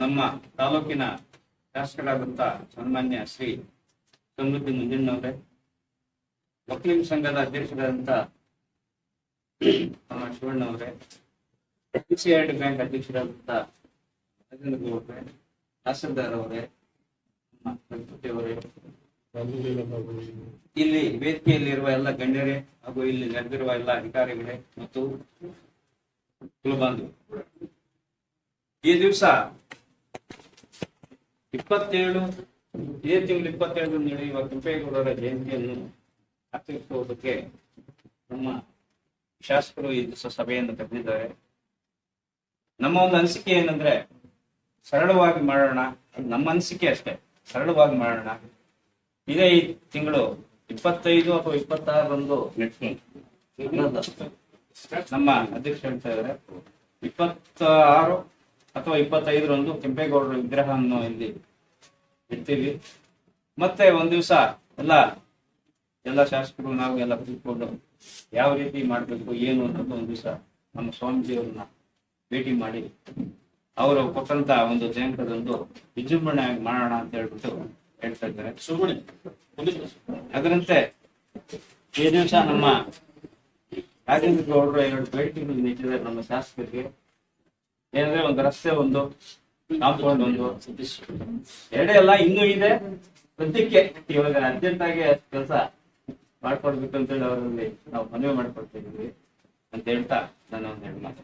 ನಮ್ಮ ತಾಲೂಕಿನ ಶಾಸಕರಾದಂಥ ಸನ್ಮಾನ್ಯ ಶ್ರೀ ಸಮೃದ್ಧಿ ಮುಂಜಣ್ಣವರೇ ವಕೀಲ ಸಂಘದ ಅಧ್ಯಕ್ಷರಾದಂತಹ ನಮ್ಮ ಶಿವಣ್ಣವರೇ ಪಿಸಿಐಡಿ ಬ್ಯಾಂಕ್ ಅಧ್ಯಕ್ಷರಾದಂಥ ರಾಜೇಂದ್ರ ಗೌಡ್ರೆ, ತಹಸೀಲ್ದಾರ್ ಅವರೇ, ನಮ್ಮ ಅವರೇ. ಇಲ್ಲಿ ವೇದಿಕೆಯಲ್ಲಿರುವ ಎಲ್ಲ ಗಣ್ಯರೇ ಹಾಗೂ ಇಲ್ಲಿ ನೆರೆದಿರುವ ಎಲ್ಲ ಅಧಿಕಾರಿಗಳೇ ಮತ್ತು ಈ ದಿವಸ ಇಪ್ಪತ್ತೇಳು ಇದೇ ತಿಂಗಳು ಇಪ್ಪತ್ತೇಳು ನಡೆಯುವ ಕೆಂಪೇಗೌಡರ ಜಯಂತಿಯನ್ನು ಆಚರಿಸುವುದಕ್ಕೆ ನಮ್ಮ ಶಾಸಕರು ಈ ದಿವಸ ಸಭೆಯನ್ನು ಕರೆದಿದ್ದಾರೆ. ನಮ್ಮ ಒಂದು ಅನಿಸಿಕೆ ಏನಂದ್ರೆ ಸರಳವಾಗಿ ಮಾಡೋಣ ನಮ್ಮ ಅನಿಸಿಕೆ ಅಷ್ಟೇ ಸರಳವಾಗಿ ಮಾಡೋಣ. ಇದೇ ಈ ತಿಂಗಳು ಇಪ್ಪತ್ತೈದು ಅಥವಾ ಇಪ್ಪತ್ತಾರರಂದು ನಮ್ಮ ಅಧ್ಯಕ್ಷ ಹೇಳ್ತಾ ಇದ್ದಾರೆ. ಇಪ್ಪತ್ತಾರು ಅಥವಾ ಇಪ್ಪತ್ತೈದರಂದು ಕೆಂಪೇಗೌಡರ ವಿಗ್ರಹವನ್ನು ಇಲ್ಲಿ ಇಡ್ತೀವಿ. ಮತ್ತೆ ಒಂದ್ ದಿವಸ ಎಲ್ಲ ಎಲ್ಲ ಶಾಸಕರು ನಾವು ಎಲ್ಲ ಕೂತ್ಕೊಂಡು ಯಾವ ರೀತಿ ಮಾಡ್ಬೇಕು ಏನು ಅನ್ನೋದು ಒಂದು ದಿವಸ ನಮ್ಮ ಸ್ವಾಮೀಜಿಯವ್ರನ್ನ ಭೇಟಿ ಮಾಡಿ ಅವರು ಕೊಟ್ಟಂತ ಒಂದು ಜಯಂತದಂದು ವಿಜೃಂಭಣೆಯಾಗಿ ಮಾಡೋಣ ಅಂತ ಹೇಳ್ಬಿಟ್ಟು ಹೇಳ್ತಾ ಇದ್ದಾರೆ. ಅದರಂತೆ ಈ ದಿವಸ ನಮ್ಮ ರಾಜೇಂದ್ರ ಗೌಡರು ಎರಡು ಭೇಟಿಗಳು ನೀಡಿದ್ದಾರೆ ನಮ್ಮ ಶಾಸಕರಿಗೆ. ಏನಂದ್ರೆ ಒಂದು ರಸ್ತೆ, ಒಂದು ಕಾಂಪೌಂಡ್ ಒಂದು ಎರಡೇ ಅಲ್ಲ, ಇನ್ನೂ ಇದೆ. ಸದ್ಯಕ್ಕೆ ಇವಾಗ ಅರ್ಜೆಂಟ್ ಆಗಿ ಕೆಲಸ ಮಾಡ್ಕೊಡ್ಬೇಕು ಅಂತೇಳಿ ಅವರಲ್ಲಿ ನಾವು ಮನವಿ ಮಾಡ್ಕೊಡ್ತಾ ಇದ್ವಿ ಅಂತ ಹೇಳ್ತಾ ನಾನು ಒಂದು ಹಿಂದ್.